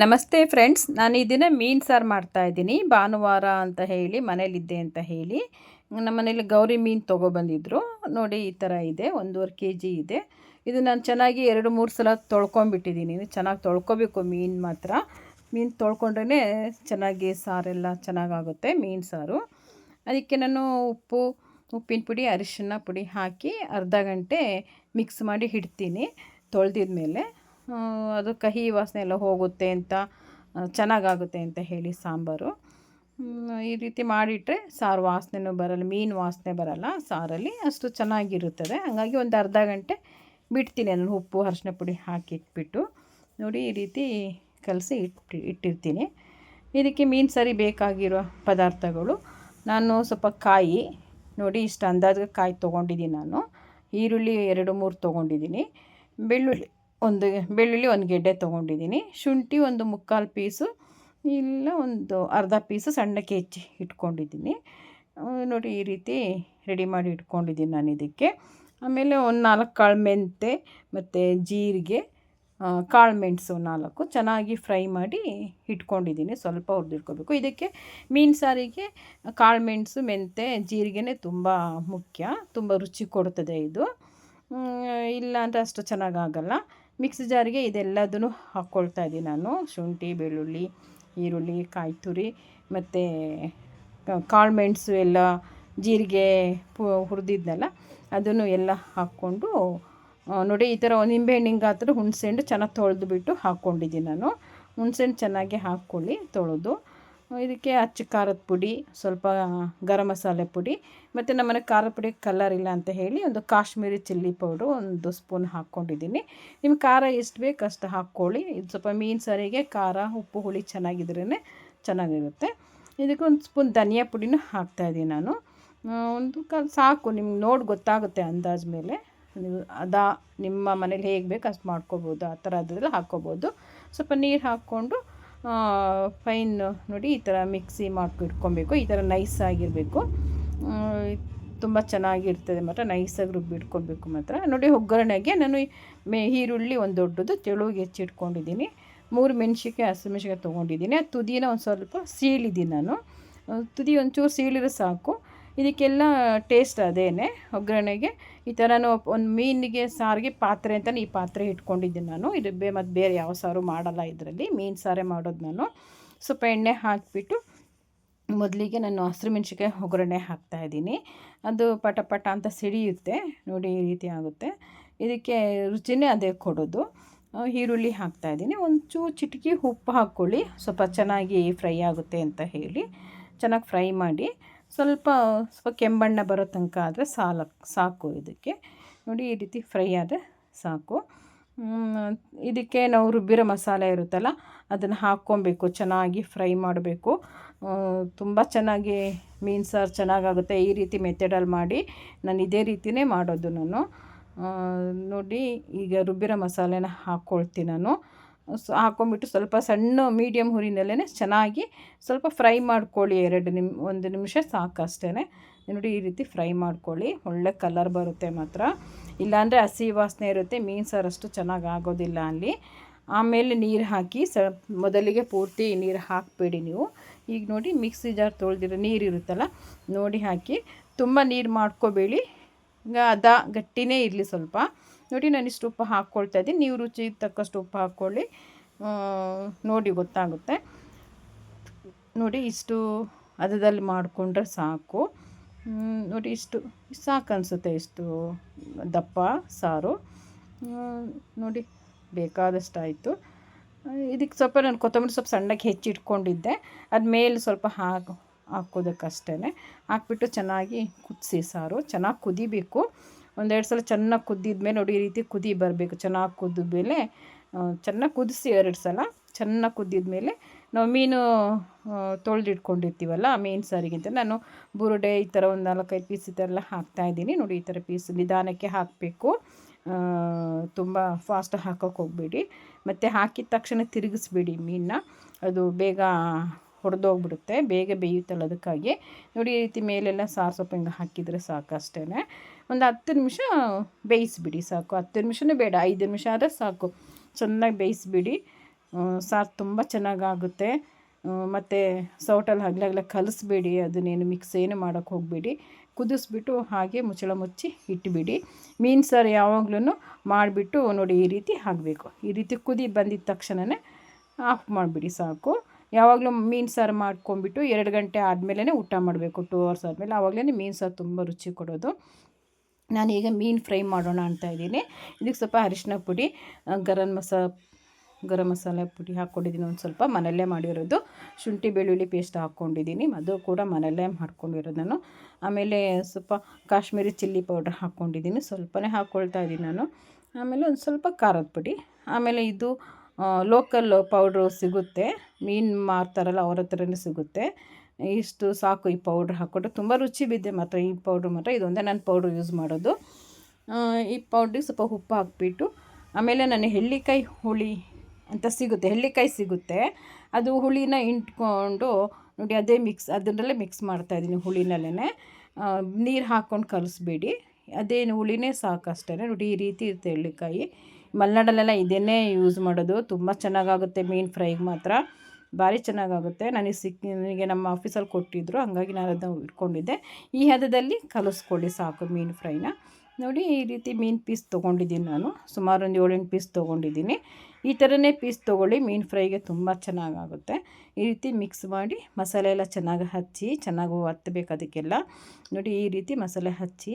ನಮಸ್ತೆ ಫ್ರೆಂಡ್ಸ್, ನಾನು ಈ ದಿನ ಮೀನು ಸಾರು ಮಾಡ್ತಾಯಿದ್ದೀನಿ ಭಾನುವಾರ ಅಂತ ಹೇಳಿ, ಮನೇಲಿದ್ದೆ ಅಂತ ಹೇಳಿ, ನಮ್ಮ ಮನೇಲಿ ಗೌರಿ ಮೀನು ತೊಗೊಬಂದಿದ್ರು ನೋಡಿ, ಈ ಥರ ಇದೆ, ಒಂದೂವರೆ ಕೆ ಜಿ ಇದೆ. ಇದು ನಾನು ಚೆನ್ನಾಗಿ ಎರಡು, ಮೂರು ಸಲ ತೊಳ್ಕೊಂಬಿಟ್ಟಿದ್ದೀನಿ ಚೆನ್ನಾಗಿ ತೊಳ್ಕೊಬೇಕು ಮೀನು ಮಾತ್ರ. ಮೀನು ತೊಳ್ಕೊಂಡ್ರೇ ಚೆನ್ನಾಗಿ ಸಾರೆಲ್ಲ ಚೆನ್ನಾಗಾಗುತ್ತೆ ಮೀನು ಸಾರು. ಅದಕ್ಕೆ ನಾನು ಉಪ್ಪು, ಉಪ್ಪಿನ ಪುಡಿ, ಅರಿಶಿನ ಪುಡಿ ಹಾಕಿ ಅರ್ಧ ಗಂಟೆ ಮಿಕ್ಸ್ ಮಾಡಿ ಇಡ್ತೀನಿ ತೊಳೆದಿದ್ಮೇಲೆ. ಅದು ಕಹಿ ವಾಸನೆ ಎಲ್ಲ ಹೋಗುತ್ತೆ ಅಂತ ಚೆನ್ನಾಗಾಗುತ್ತೆ ಅಂತ ಹೇಳಿ ಸಾಂಬಾರು. ಈ ರೀತಿ ಮಾಡಿಟ್ರೆ ಸಾರು ವಾಸನೆನೂ ಬರಲ್ಲ, ಮೀನು ವಾಸನೆ ಬರಲ್ಲ, ಸಾರಲ್ಲಿ ಅಷ್ಟು ಚೆನ್ನಾಗಿರುತ್ತದೆ. ಹಾಗಾಗಿ ಒಂದು ಅರ್ಧ ಗಂಟೆ ಬಿಡ್ತೀನಿ ಅದನ್ನು ಉಪ್ಪು ಅರಶಿನ ಪುಡಿ ಹಾಕಿ ಇಟ್ಬಿಟ್ಟು. ನೋಡಿ, ಈ ರೀತಿ ಕಲಸಿ ಇಟ್ಟು ಇಟ್ಟಿರ್ತೀನಿ. ಇದಕ್ಕೆ ಮೀನು ಸರಿ ಬೇಕಾಗಿರೋ ಪದಾರ್ಥಗಳು, ನಾನು ಸ್ವಲ್ಪ ಕಾಯಿ, ನೋಡಿ ಇಷ್ಟು ಅಂದಾಜು ಕಾಯಿ ತೊಗೊಂಡಿದ್ದೀನಿ ನಾನು. ಈರುಳ್ಳಿ ಎರಡು, ಮೂರು ತೊಗೊಂಡಿದ್ದೀನಿ. ಬೆಳ್ಳುಳ್ಳಿ ಒಂದು ಬೆಳ್ಳುಳ್ಳಿ ಒಂದು ಗೆಡ್ಡೆ ತೊಗೊಂಡಿದ್ದೀನಿ. ಶುಂಠಿ ಒಂದು ಮುಕ್ಕಾಲು ಪೀಸು, ಇಲ್ಲ ಒಂದು ಅರ್ಧ ಪೀಸು ಸಣ್ಣಕ್ಕೆ ಹೆಚ್ಚಿ ಇಟ್ಕೊಂಡಿದ್ದೀನಿ. ನೋಡಿ ಈ ರೀತಿ ರೆಡಿ ಮಾಡಿ ಇಟ್ಕೊಂಡಿದ್ದೀನಿ ನಾನು ಇದಕ್ಕೆ. ಆಮೇಲೆ ಒಂದು ನಾಲ್ಕು ಕಾಳು ಮೆಂತೆ ಮತ್ತು ಜೀರಿಗೆ ಕಾಳು ಮೆಣಸು ನಾಲ್ಕು ಚೆನ್ನಾಗಿ ಫ್ರೈ ಮಾಡಿ ಇಟ್ಕೊಂಡಿದ್ದೀನಿ. ಸ್ವಲ್ಪ ಹುರಿದಿಟ್ಕೋಬೇಕು. ಇದಕ್ಕೆ ಮೀನು ಸಾರಿಗೆ, ಕಾಳು ಮೆಣಸು ಮೆಂತೆ ಜೀರಿಗೆನೇ ತುಂಬ ಮುಖ್ಯ. ತುಂಬ ರುಚಿ ಕೊಡ್ತದೆ ಇದು. ಇಲ್ಲ ಅಂದರೆ ಅಷ್ಟು ಚೆನ್ನಾಗಾಗಲ್ಲ. ಮಿಕ್ಸಿ ಜಾರಿಗೆ ಇದೆಲ್ಲದನ್ನು ಹಾಕ್ಕೊಳ್ತಾ ಇದ್ದೀನಿ ನಾನು. ಶುಂಠಿ, ಬೆಳ್ಳುಳ್ಳಿ, ಈರುಳ್ಳಿ ಕಾಯಿ ತುರಿ ಮತ್ತು ಕಾಳು ಮೆಣಸು ಎಲ್ಲ ಜೀರಿಗೆ ಪು, ಹುರಿದಿದ್ನಲ್ಲ, ಅದನ್ನು ಎಲ್ಲ ಹಾಕ್ಕೊಂಡು ನೋಡಿ, ಈ ಥರ ನಿಂಬೆಹಣ್ಣಿನ ಗಾತ್ರ ಹುಣಸೆಹಣ್ಣು ಚೆನ್ನಾಗಿ ತೊಳೆದು ಹಾಕ್ಕೊಂಡಿದ್ದೀನಿ ನಾನು. ಹುಣಸೆಹಣ್ಣು ಚೆನ್ನಾಗಿ ಹಾಕ್ಕೊಳ್ಳಿ, ತೊಳೆದು. ಇದಕ್ಕೆ ಅಚ್ಚ ಖಾರದ ಪುಡಿ, ಸ್ವಲ್ಪ ಗರಂ ಮಸಾಲೆ ಪುಡಿ, ಮತ್ತು ನಮ್ಮನೆ ಖಾರದ ಪುಡಿ ಕಲರ್ ಇಲ್ಲ ಅಂತ ಹೇಳಿ ಒಂದು ಕಾಶ್ಮೀರಿ ಚಿಲ್ಲಿ ಪೌಡ್ರು ಒಂದು ಸ್ಪೂನ್ ಹಾಕ್ಕೊಂಡಿದ್ದೀನಿ. ನಿಮ್ಗೆ ಖಾರ ಎಷ್ಟು ಬೇಕು ಅಷ್ಟು ಹಾಕ್ಕೊಳ್ಳಿ. ಇದು ಸ್ವಲ್ಪ ಮೀನು ಸಾರಿಗೆ ಖಾರ, ಉಪ್ಪು, ಹುಳಿ ಚೆನ್ನಾಗಿದ್ರೇ ಚೆನ್ನಾಗಿರುತ್ತೆ. ಇದಕ್ಕೆ ಒಂದು ಸ್ಪೂನ್ ಧನಿಯಾ ಪುಡಿನೂ ಹಾಕ್ತಾಯಿದ್ದೀನಿ ನಾನು. ಒಂದು ಕ, ಸಾಕು, ನಿಮ್ಗೆ ನೋಡಿ ಗೊತ್ತಾಗುತ್ತೆ ಅಂದಾಜು ಮೇಲೆ. ನೀವು ಅದಾ, ನಿಮ್ಮ ಮನೇಲಿ ಹೇಗೆ ಬೇಕು ಅಷ್ಟು ಮಾಡ್ಕೋಬೋದು, ಆ ಥರ ಅದರಲ್ಲಿ ಹಾಕ್ಕೋಬೋದು. ಸ್ವಲ್ಪ ನೀರು ಹಾಕ್ಕೊಂಡು ಫೈನ್ ನೋಡಿ ಈ ಥರ ಮಿಕ್ಸಿ ಮಾಡ್ಬಿಟ್ಕೊಬೇಕು ಈ ಥರ ನೈಸ್ ಆಗಿರಬೇಕು. ತುಂಬ ಚೆನ್ನಾಗಿರ್ತದೆ ಮಾತ್ರ ನೈಸಾಗಿ ರುಬ್ಬಿಟ್ಕೊಬೇಕು ಮಾತ್ರ. ನೋಡಿ ಒಗ್ಗರಣೆಗೆ ನಾನು ಮೇ, ಈರುಳ್ಳಿ ಒಂದು ದೊಡ್ಡದು ತೆಳುಗೆ ಹೆಚ್ಚಿಟ್ಕೊಂಡಿದ್ದೀನಿ ಮೂರು ಮೆಣ್ಸಿಕಾಯಿ ಹಸಿಮೆಣ್ಸಿಕಾಯಿ ತೊಗೊಂಡಿದ್ದೀನಿ. ಆ ತುದಿನ ಒಂದು ಸ್ವಲ್ಪ ಸೀಳಿದ್ದೀನಿ ನಾನು. ತುದಿ ಒಂಚೂರು ಸೀಳಿದ್ರೆ ಸಾಕು. ಇದಕ್ಕೆಲ್ಲ ಟೇಸ್ಟ್ ಅದೇನೆ, ಒಗ್ಗರಣೆಗೆ. ಈ ಥರನೂ ಒಂದು ಮೀನಿಗೆ ಸಾರಿಗೆ ಪಾತ್ರೆ ಅಂತಲೇ ಈ ಪಾತ್ರೆ ಇಟ್ಕೊಂಡಿದ್ದೀನಿ ನಾನು. ಇದು ಬೇ, ಮತ್ತು ಬೇರೆ ಯಾವ ಸಾರು ಮಾಡಲ್ಲ ಇದರಲ್ಲಿ. ಮೀನು ಸಾರೇ ಮಾಡೋದು ನಾನು. ಸ್ವಲ್ಪ ಎಣ್ಣೆ ಹಾಕಿಬಿಟ್ಟು ಮೊದಲಿಗೆ ನಾನು ಹಸಿರು ಮೆಣಸಿಕಾಯಿ ಒಗ್ಗರಣೆ ಹಾಕ್ತಾಯಿದ್ದೀನಿ ಅದು ಪಟ ಪಟ ಅಂತ ಸಿಡಿಯುತ್ತೆ. ನೋಡಿ ಈ ರೀತಿ ಆಗುತ್ತೆ. ಇದಕ್ಕೆ ರುಚಿನೇ ಅದೇ ಕೊಡೋದು. ಈರುಳ್ಳಿ ಹಾಕ್ತಾಯಿದ್ದೀನಿ ಒಂಚೂ ಚಿಟಕಿ ಉಪ್ಪು ಹಾಕ್ಕೊಳ್ಳಿ. ಸ್ವಲ್ಪ ಚೆನ್ನಾಗಿ ಫ್ರೈ ಆಗುತ್ತೆ ಅಂತ ಹೇಳಿ. ಚೆನ್ನಾಗಿ ಫ್ರೈ ಮಾಡಿ ಸ್ವಲ್ಪ ಸ್ವಲ್ಪ ಕೆಂಬಣ್ಣ ಬರೋ ತನಕ ಆದರೆ ಸಾಲ ಸಾಕು ಇದಕ್ಕೆ. ನೋಡಿ, ಈ ರೀತಿ ಫ್ರೈ ಆದರೆ ಸಾಕು. ಇದಕ್ಕೆ ನಾವು ರುಬ್ಬಿರೋ ಮಸಾಲೆ ಇರುತ್ತಲ್ಲ, ಅದನ್ನು ಹಾಕ್ಕೊಬೇಕು, ಚೆನ್ನಾಗಿ ಫ್ರೈ ಮಾಡಬೇಕು. ತುಂಬ ಚೆನ್ನಾಗಿ ಮೀನು ಸಾರು ಚೆನ್ನಾಗಾಗುತ್ತೆ. ಈ ರೀತಿ ಮೆಥಡಲ್ಲಿ ಮಾಡಿ ನಾನು ಇದೇ ರೀತಿಯೇ ಮಾಡೋದು ನಾನು. ನೋಡಿ, ಈಗ ರುಬ್ಬಿರೋ ಮಸಾಲೆನ ಹಾಕ್ಕೊಳ್ತೀನಿ ನಾನು. ಸ್ ಹಾಕ್ಕೊಂಬಿಟ್ಟು ಸ್ವಲ್ಪ ಸಣ್ಣ ಮೀಡಿಯಮ್ ಹುರಿನಲ್ಲೇ ಚೆನ್ನಾಗಿ ಸ್ವಲ್ಪ ಫ್ರೈ ಮಾಡ್ಕೊಳ್ಳಿ ಎರಡು ನಿಮ್, ಒಂದು ನಿಮಿಷ ಸಾಕು ಅಷ್ಟೇ ನೋಡಿ ಈ ರೀತಿ ಫ್ರೈ ಮಾಡ್ಕೊಳ್ಳಿ. ಒಳ್ಳೆ ಕಲರ್ ಬರುತ್ತೆ ಮಾತ್ರ. ಇಲ್ಲಾಂದರೆ ಹಸಿ ವಾಸನೆ ಇರುತ್ತೆ, ಮೀನು ಸಾರು ಅಷ್ಟು ಚೆನ್ನಾಗಿ ಆಗೋದಿಲ್ಲ ಅಲ್ಲಿ. ಆಮೇಲೆ ನೀರು ಹಾಕಿ ಸ, ಮೊದಲಿಗೆ ಪೂರ್ತಿ ನೀರು ಹಾಕಬೇಡಿ ನೀವು. ಈಗ ನೋಡಿ ಮಿಕ್ಸಿ ಜಾರ್ ತೊಳೆದಿರೋ ನೀರು ಇರುತ್ತಲ್ಲ, ನೋಡಿ ಹಾಕಿ. ತುಂಬ ನೀರು ಮಾಡ್ಕೋಬೇಡಿ. ಅದ ಗಟ್ಟಿನೇ ಇರಲಿ ಸ್ವಲ್ಪ. ನೋಡಿ ನಾನು ಇಷ್ಟು ಉಪ್ಪು ಹಾಕ್ಕೊಳ್ತಾ ಇದ್ದೀನಿ. ನೀವು ರುಚಿ ತಕ್ಕಷ್ಟು ಉಪ್ಪು ಹಾಕ್ಕೊಳ್ಳಿ. ನೋಡಿ ಗೊತ್ತಾಗುತ್ತೆ. ನೋಡಿ ಇಷ್ಟು ಅದದಲ್ಲಿ ಮಾಡಿಕೊಂಡ್ರೆ ಸಾಕು. ನೋಡಿ ಇಷ್ಟು, ಸಾಕು ಅನಿಸುತ್ತೆ ಇಷ್ಟು ದಪ್ಪ, ಸಾರು. ನೋಡಿ ಬೇಕಾದಷ್ಟು ಆಯಿತು ಇದಕ್ಕೆ ಸ್ವಲ್ಪ ನಾನು ಕೊತ್ತಂಬರಿ ಸ್ವಲ್ಪ ಸಣ್ಣಕ್ಕೆ ಹೆಚ್ಚಿಟ್ಕೊಂಡಿದ್ದೆ ಅದು ಮೇಲೆ ಸ್ವಲ್ಪ ಹಾಕಿ ಹಾಕೋದಕ್ಕಷ್ಟೇ ಹಾಕ್ಬಿಟ್ಟು ಚೆನ್ನಾಗಿ ಕುದಿಸಿ ಸಾರು. ಚೆನ್ನಾಗಿ ಕುದಿಬೇಕು. ಒಂದೆರಡು ಸಲ ಚೆನ್ನಾಗಿ ಕುದ್ದಿದ್ಮೇಲೆ ನೋಡಿ ಈ ರೀತಿ ಕುದಿ ಬರಬೇಕು. ಚೆನ್ನಾಗಿ ಕುದ್ದ ಮೇಲೆ ಚೆನ್ನಾಗಿ ಕುದಿಸಿ ಎರಡು ಸಲ ಚೆನ್ನಾಗಿ ಕುದ್ದಿದ ಮೇಲೆ ನಾವು ಮೀನು ತೊಳೆದಿಟ್ಕೊಂಡಿರ್ತೀವಲ್ಲ ಮೀನು ಸಾರಿಗಿಂತ ನಾನು ಬುರುಡೆ ಈ ಥರ ಒಂದು ನಾಲ್ಕೈದು ಪೀಸ್ ಈ ಥರ ಎಲ್ಲ ಹಾಕ್ತಾಯಿದ್ದೀನಿ ನೋಡಿ ಈ ಥರ ಪೀಸ್ ನಿಧಾನಕ್ಕೆ ಹಾಕಬೇಕು. ತುಂಬ ಫಾಸ್ಟ್ ಹಾಕೋಕೆ ಹೋಗಬೇಡಿ. ಮತ್ತು ಹಾಕಿದ ತಕ್ಷಣ ತಿರುಗಿಸ್ಬೇಡಿ ಮೀನನ್ನ. ಅದು ಬೇಗ ಹೊಡೆದೋಗ್ಬಿಡುತ್ತೆ. ಬೇಗ ಬೇಯುತ್ತಲ್ಲ ಅದಕ್ಕಾಗಿ ನೋಡಿ, ಈ ರೀತಿ ಮೇಲೆಲ್ಲ ಸಾರು ಹಿಂಗೆ ಹಾಕಿದರೆ ಸಾಕು ಅಷ್ಟೇ ಒಂದು ಹತ್ತು ನಿಮಿಷ ಬೇಯಿಸಿಬಿಡಿ ಸಾಕು. ಹತ್ತು ನಿಮಿಷನೂ ಬೇಡ, ಐದು ನಿಮಿಷ ಆದರೆ ಸಾಕು. ಚೆನ್ನಾಗಿ ಬೇಯಿಸಿಬಿಡಿ. ಸಾರು ತುಂಬ ಚೆನ್ನಾಗಾಗುತ್ತೆ. ಮತ್ತು ಸೌಟಲ್ಲಿ ಹಗ್ಲಾಗ್ಲ ಕಲಿಸ್ಬೇಡಿ, ಅದನ್ನೇನು ಮಿಕ್ಸ್ ಏನು ಮಾಡೋಕ್ಕೆ ಹೋಗಬೇಡಿ. ಕುದಿಸ್ಬಿಟ್ಟು ಹಾಗೆ ಮುಚ್ಚಳ ಮುಚ್ಚಿ ಇಟ್ಬಿಡಿ. ಮೀನು ಸಾರು ಯಾವಾಗ್ಲೂ ಮಾಡಿಬಿಟ್ಟು ನೋಡಿ, ಈ ರೀತಿ ಆಗಬೇಕು ಈ ರೀತಿ ಕುದಿ ಬಂದಿದ ತಕ್ಷಣವೇ ಆಫ್ ಮಾಡಿಬಿಡಿ ಸಾಕು. ಯಾವಾಗಲೂ ಮೀನು ಸಾರು ಮಾಡ್ಕೊಂಬಿಟ್ಟು ಎರಡು ಗಂಟೆ ಆದಮೇಲೆ ಊಟ ಮಾಡಬೇಕು. ಟೂ ಅವರ್ಸ್ ಆದಮೇಲೆ ಆವಾಗಲೇ ಮೀನು ಸಾರು ತುಂಬ ರುಚಿ ಕೊಡೋದು. ನಾನು ಈಗ ಮೀನು ಫ್ರೈ ಮಾಡೋಣ ಅಂತ ಇದ್ದೀನಿ. ಇದಕ್ಕೆ ಸ್ವಲ್ಪ ಅರಿಶಿನ ಪುಡಿ ಗರಂ ಮಸಾ, ಗರಂ ಮಸಾಲೆ ಪುಡಿ ಹಾಕ್ಕೊಂಡಿದ್ದೀನಿ. ಒಂದು ಸ್ವಲ್ಪ ಮನೆಯಲ್ಲೇ ಮಾಡಿರೋದು. ಶುಂಠಿ, ಬೆಳ್ಳುಳ್ಳಿ ಪೇಸ್ಟ್ ಹಾಕ್ಕೊಂಡಿದ್ದೀನಿ. ಅದು ಕೂಡ ಮನೆಯಲ್ಲೇ ಮಾಡ್ಕೊಂಡಿರೋದು ನಾನು. ಆಮೇಲೆ ಸ್ವಲ್ಪ ಕಾಶ್ಮೀರಿ ಚಿಲ್ಲಿ ಪೌಡ್ರ್ ಹಾಕ್ಕೊಂಡಿದ್ದೀನಿ. ಸ್ವಲ್ಪನೇ ಹಾಕ್ಕೊಳ್ತಾ ಇದ್ದೀನಿ ನಾನು. ಆಮೇಲೆ ಒಂದು ಸ್ವಲ್ಪ ಖಾರದ ಪುಡಿ. ಆಮೇಲೆ ಇದು ಲೋಕಲ್ ಪೌಡ್ರು ಸಿಗುತ್ತೆ. ಮೀನು ಮಾರ್ತಾರಲ್ಲ ಅವ್ರ ಹತ್ರನೇ ಸಿಗುತ್ತೆ. ಇಷ್ಟು ಸಾಕು ಈ ಪೌಡ್ರ್ ಹಾಕ್ಕೊಂಡ್ರೆ ತುಂಬ ರುಚಿ ಬಿದ್ದೆ ಮಾತ್ರ ಈ ಪೌಡ್ರ್ ಮಾತ್ರ. ಇದೊಂದೇ ನಾನು ಪೌಡ್ರ್ ಯೂಸ್ ಮಾಡೋದು. ಈ ಪೌಡ್ರಿಗೆ ಸ್ವಲ್ಪ ಉಪ್ಪು ಹಾಕ್ಬಿಟ್ಟು, ಆಮೇಲೆ ನಾನು ಹೆಳ್ಳಿಕಾಯಿ ಹುಳಿ ಅಂತ ಸಿಗುತ್ತೆ. ಹೆಳ್ಳಿಕಾಯಿ ಸಿಗುತ್ತೆ. ಅದು ಹುಳಿನ ಇಂಟ್ಕೊಂಡು ನೋಡಿ ಅದೇ ಮಿಕ್ಸ್ ಅದರಲ್ಲೇ ಮಿಕ್ಸ್ ಮಾಡ್ತಾಯಿದ್ದೀನಿ ಹುಳಿನಲ್ಲೇ ನೀರು ಹಾಕ್ಕೊಂಡು ಕಲಿಸ್ಬೇಡಿ. ಅದೇನು ಹುಳಿನೇ ಸಾಕು ಅಷ್ಟೇ ನೋಡಿ ಈ ರೀತಿ ಇರುತ್ತೆ ಎಳ್ಳಿಕಾಯಿ ಮಲೆನಾಡಲ್ಲೆಲ್ಲ ಇದನ್ನೇ ಯೂಸ್ ಮಾಡೋದು. ತುಂಬ ಚೆನ್ನಾಗಾಗುತ್ತೆ ಮೀನು ಫ್ರೈಗೆ ಮಾತ್ರ. ಭಾರಿ ಚೆನ್ನಾಗಾಗುತ್ತೆ. ನನಗೆ ಸಿಕ್ಕಿ ನನಗೆ ನಮ್ಮ ಆಫೀಸಲ್ಲಿ ಕೊಟ್ಟಿದ್ದರು ಹಾಗಾಗಿ ನಾನು ಅದನ್ನು ಇಟ್ಕೊಂಡಿದ್ದೆ. ಈ ಹದದಲ್ಲಿ ಕಲಿಸ್ಕೊಳ್ಳಿ ಸಾಕು ಮೀನು ಫ್ರೈನ ನೋಡಿ, ಈ ರೀತಿ ಮೀನು ಪೀಸ್ ತೊಗೊಂಡಿದ್ದೀನಿ ನಾನು. ಸುಮಾರು ಒಂದು ಏಳೆಂಟು ಪೀಸ್ ತೊಗೊಂಡಿದ್ದೀನಿ. ಈ ಥರನೇ ಪೀಸ್ ತೊಗೊಳ್ಳಿ ಮೀನು ಫ್ರೈಗೆ ತುಂಬ ಚೆನ್ನಾಗಾಗುತ್ತೆ. ಈ ರೀತಿ ಮಿಕ್ಸ್ ಮಾಡಿ, ಮಸಾಲೆ ಎಲ್ಲ ಚೆನ್ನಾಗಿ ಹಚ್ಚಿ, ಚೆನ್ನಾಗಿ ಹತ್ತಬೇಕು ಅದಕ್ಕೆಲ್ಲ. ನೋಡಿ, ಈ ರೀತಿ ಮಸಾಲೆ ಹಚ್ಚಿ,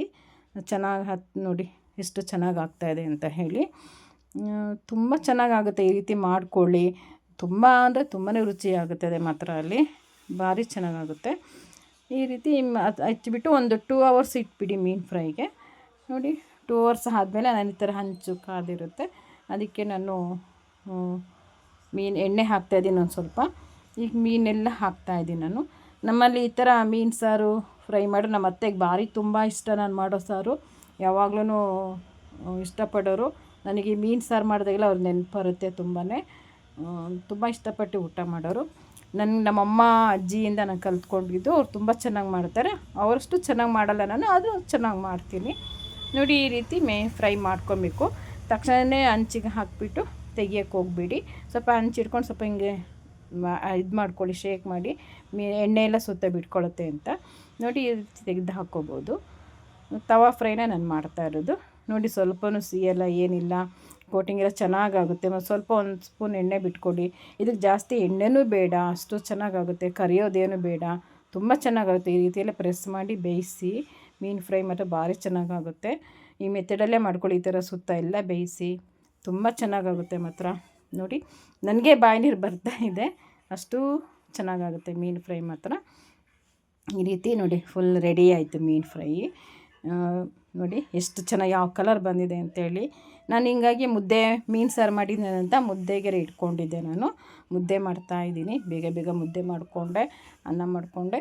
ಚೆನ್ನಾಗಿ ಹತ್ತು ನೋಡಿ, ಎಷ್ಟು ಚೆನ್ನಾಗಿ ಆಗ್ತಾಯಿದೆ ಅಂತ ಹೇಳಿ. ತುಂಬ ಚೆನ್ನಾಗಾಗುತ್ತೆ ಈ ರೀತಿ ಮಾಡಿಕೊಳ್ಳಿ. ತುಂಬ ಅಂದರೆ ತುಂಬಾ ರುಚಿಯಾಗುತ್ತದೆ ಮಾತ್ರ ಅಲ್ಲಿ. ಭಾರಿ ಚೆನ್ನಾಗಾಗುತ್ತೆ. ಈ ರೀತಿ ಹಚ್ಚಿಬಿಟ್ಟು ಒಂದು ಟೂ ಅವರ್ಸ್ ಇಟ್ಬಿಡಿ ಮೀನು ಫ್ರೈಗೆ. ನೋಡಿ ಟೂ ಅವರ್ಸ್ ಆದಮೇಲೆ ನಾನು ಈ ಥರ ಹಂಚು ಕಾದಿರುತ್ತೆ. ಅದಕ್ಕೆ ನಾನು ಮೀನು, ಎಣ್ಣೆ ಹಾಕ್ತಾಯಿದ್ದೀನಿ ಒಂದು ಸ್ವಲ್ಪ. ಈಗ ಮೀನೆಲ್ಲ ಹಾಕ್ತಾಯಿದ್ದೀನಿ ನಾನು. ನಮ್ಮಲ್ಲಿ ಈ ಥರ ಮೀನು ಸಾರು ಫ್ರೈ ಮಾಡಿ ನಮ್ಮ ಅತ್ತೆಗೆ ಭಾರಿ ತುಂಬ ಇಷ್ಟ ನಾನು ಮಾಡೋ ಸಾರು. ಯಾವಾಗ್ಲೂ ಇಷ್ಟಪಡೋರು ನನಗೆ ಮೀನು ಸಾರು ಮಾಡಿದಾಗೆಲ್ಲ ಅವ್ರು ನೆನಪು ಬರುತ್ತೆ ತುಂಬಾ ತುಂಬ ಇಷ್ಟಪಟ್ಟು ಊಟ ಮಾಡೋರು. ನನ್ನ ನಮ್ಮಮ್ಮ ಅಜ್ಜಿಯಿಂದ ನಾನು ಕಲ್ತ್ಕೊಂಡಿದ್ದು ಅವ್ರು ತುಂಬ ಚೆನ್ನಾಗಿ ಮಾಡ್ತಾರೆ. ಅವರಷ್ಟು ಚೆನ್ನಾಗಿ ಮಾಡಲ್ಲ ನಾನು, ಆದರೂ ಚೆನ್ನಾಗಿ ಮಾಡ್ತೀನಿ. ನೋಡಿ, ಈ ರೀತಿ ಮೇ ಫ್ರೈ ಮಾಡ್ಕೊಬೇಕು. ತಕ್ಷಣವೇ ಹಂಚಿಗೆ ಹಾಕಿಬಿಟ್ಟು ತೆಗಿಯೋಕ್ಕೆ ಹೋಗ್ಬೇಡಿ. ಸ್ವಲ್ಪ ಹಂಚಿಡ್ಕೊಂಡು ಸ್ವಲ್ಪ ಹಿಂಗೆ ಇದು ಮಾಡ್ಕೊಳ್ಳಿ, ಶೇಕ್ ಮಾಡಿ. ಮೀ, ಎಣ್ಣೆ ಎಲ್ಲ ಸುತ್ತ ಬಿಟ್ಕೊಳ್ಳುತ್ತೆ ಅಂತ. ನೋಡಿ, ಈ ರೀತಿ ತೆಗೆದು ಹಾಕ್ಕೋಬೋದು. ತವಾ ಫ್ರೈನ ನಾನು ಮಾಡ್ತಾ ಇರೋದು. ನೋಡಿ ಸ್ವಲ್ಪನೂ ಸಿಯಲ್ಲ, ಏನಿಲ್ಲ. ಕೋಟಿಂಗ್ ಎಲ್ಲ ಚೆನ್ನಾಗಾಗುತ್ತೆ. ಮತ್ತು ಸ್ವಲ್ಪ ಒಂದು ಸ್ಪೂನ್ ಎಣ್ಣೆ ಬಿಟ್ಕೊಡಿ. ಇದಕ್ಕೆ ಜಾಸ್ತಿ ಎಣ್ಣೆನೂ ಬೇಡ, ಅಷ್ಟು ಚೆನ್ನಾಗಾಗುತ್ತೆ. ಕರಿಯೋದೇನು ಬೇಡ. ತುಂಬ ಚೆನ್ನಾಗಾಗುತ್ತೆ. ಈ ರೀತಿಯೆಲ್ಲ ಪ್ರೆಸ್ ಮಾಡಿ ಬೇಯಿಸಿ, ಮೀನು ಫ್ರೈ ಮತ್ತು ಭಾರಿ ಚೆನ್ನಾಗಾಗುತ್ತೆ. ಈ ಮೆಥಡಲ್ಲೇ ಮಾಡ್ಕೊಳ್ಳಿ, ಈ ಥರ ಸುತ್ತ ಎಲ್ಲ ಬೇಯಿಸಿ. ತುಂಬ ಚೆನ್ನಾಗಾಗುತ್ತೆ ಮಾತ್ರ. ನೋಡಿ, ನನಗೆ ಬಾಯಿ ನೀರು ಬರ್ತಾ ಇದೆ. ಅಷ್ಟು ಚೆನ್ನಾಗಾಗುತ್ತೆ ಮೀನು ಫ್ರೈ ಮಾತ್ರ. ಈ ರೀತಿ ನೋಡಿ, ಫುಲ್ ರೆಡಿ ಆಯಿತು ಮೀನು ಫ್ರೈ. ನೋಡಿ ಎಷ್ಟು ಚೆನ್ನಾಗಿ ಯಾವ ಕಲರ್ ಬಂದಿದೆ ಅಂತೇಳಿ. ನಾನು ಹಿಂಗಾಗಿ ಮುದ್ದೆ, ಮೀನು ಸಾರು ಅಂತ ಮುದ್ದೆಗೆ ಇಟ್ಕೊಂಡಿದ್ದೆ ನಾನು. ಮುದ್ದೆ ಮಾಡ್ತಾಯಿದ್ದೀನಿ ಬೇಗ ಬೇಗ ಮುದ್ದೆ ಮಾಡಿಕೊಂಡೆ, ಅನ್ನ ಮಾಡಿಕೊಂಡೆ.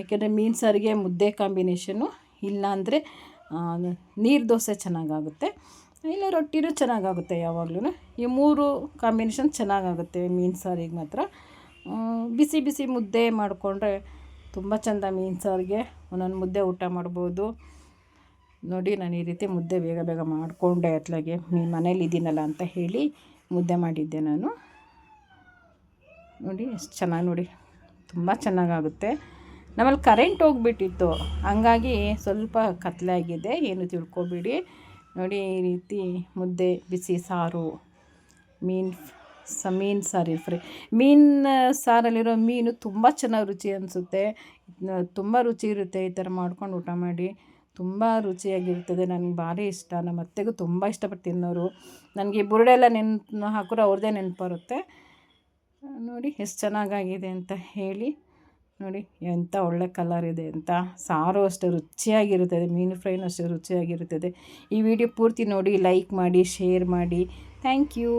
ಏಕೆಂದರೆ ಮೀನು ಸಾರಿಗೆ ಮುದ್ದೆ ಕಾಂಬಿನೇಷನ್ನು ಇಲ್ಲಾಂದರೆ ನೀರು ದೋಸೆ ಚೆನ್ನಾಗಾಗುತ್ತೆ. ಇಲ್ಲ ರೊಟ್ಟಿನೂ ಚೆನ್ನಾಗಾಗುತ್ತೆ ಯಾವಾಗಲೂ ಈ ಮೂರು ಕಾಂಬಿನೇಷನ್ ಚೆನ್ನಾಗಾಗುತ್ತೆ ಮೀನು ಸಾರಿಗೆ ಮಾತ್ರ. ಬಿಸಿ ಬಿಸಿ ಮುದ್ದೆ ಮಾಡಿಕೊಂಡ್ರೆ ತುಂಬ ಚೆಂದ ಮೀನು ಸಾರಿಗೆ. ಒಂದೊಂದು ಮುದ್ದೆ ಊಟ ಮಾಡ್ಬೋದು. ನೋಡಿ, ನಾನು ಈ ರೀತಿ ಮುದ್ದೆ ಬೇಗ ಬೇಗ ಮಾಡಿಕೊಂಡೆ ಅತ್ಲಾಗೆ ನೀನು ಮನೇಲಿ ಇದ್ದೀನಲ್ಲ ಅಂತ ಹೇಳಿ ಮುದ್ದೆ ಮಾಡಿದ್ದೆ ನಾನು. ನೋಡಿ, ಎಷ್ಟು ಚೆನ್ನಾಗಿ ನೋಡಿ. ತುಂಬ ಚೆನ್ನಾಗಾಗುತ್ತೆ. ನಮ್ಮಲ್ಲಿ ಕರೆಂಟ್ ಹೋಗಿಬಿಟ್ಟಿತ್ತು. ಹಂಗಾಗಿ ಸ್ವಲ್ಪ ಕತ್ಲಾಗಿದೆ ಏನು ತಿಳ್ಕೊಬೇಡಿ. ನೋಡಿ, ಈ ರೀತಿ ಮುದ್ದೆ, ಬಿಸಿ ಸಾರು, ಮೀನು ಸ, ಮೀನು ಸಾರಿ ಫ್ರೈ, ಮೀನು ಸಾರಲ್ಲಿರೋ ಮೀನು ತುಂಬ ಚೆನ್ನಾಗಿ ರುಚಿ ಅನಿಸುತ್ತೆ. ತುಂಬ ರುಚಿ ಇರುತ್ತೆ ಈ ಥರ ಮಾಡ್ಕೊಂಡು ಊಟ ಮಾಡಿ. ತುಂಬ ರುಚಿಯಾಗಿರ್ತದೆ ನನಗೆ ಭಾರಿ ಇಷ್ಟ. ನಮ್ಮ ಅತ್ತೆಗೂ ತುಂಬ ಇಷ್ಟಪಟ್ಟು ತಿನ್ನೋರು. ನನಗೆ ಬುರುಡೆಲ್ಲ ನೆನ್ಪು ಹಾಕಿದ್ರೆ ಅವ್ರದ್ದೇ ನೆನಪು ಬರುತ್ತೆ. ನೋಡಿ ಎಷ್ಟು ಚೆನ್ನಾಗಾಗಿದೆ ಅಂತ ಹೇಳಿ. ನೋಡಿ ಎಂಥ ಒಳ್ಳೆ ಕಲರ್ ಇದೆ ಅಂತ. ಸಾರು ಅಷ್ಟೇ ರುಚಿಯಾಗಿರುತ್ತದೆ, ಮೀನು ಫ್ರೈನೂ ಅಷ್ಟೇ ರುಚಿಯಾಗಿರುತ್ತದೆ. ಈ ವಿಡಿಯೋ ಪೂರ್ತಿ ನೋಡಿ ಲೈಕ್ ಮಾಡಿ ಶೇರ್ ಮಾಡಿ. Thank you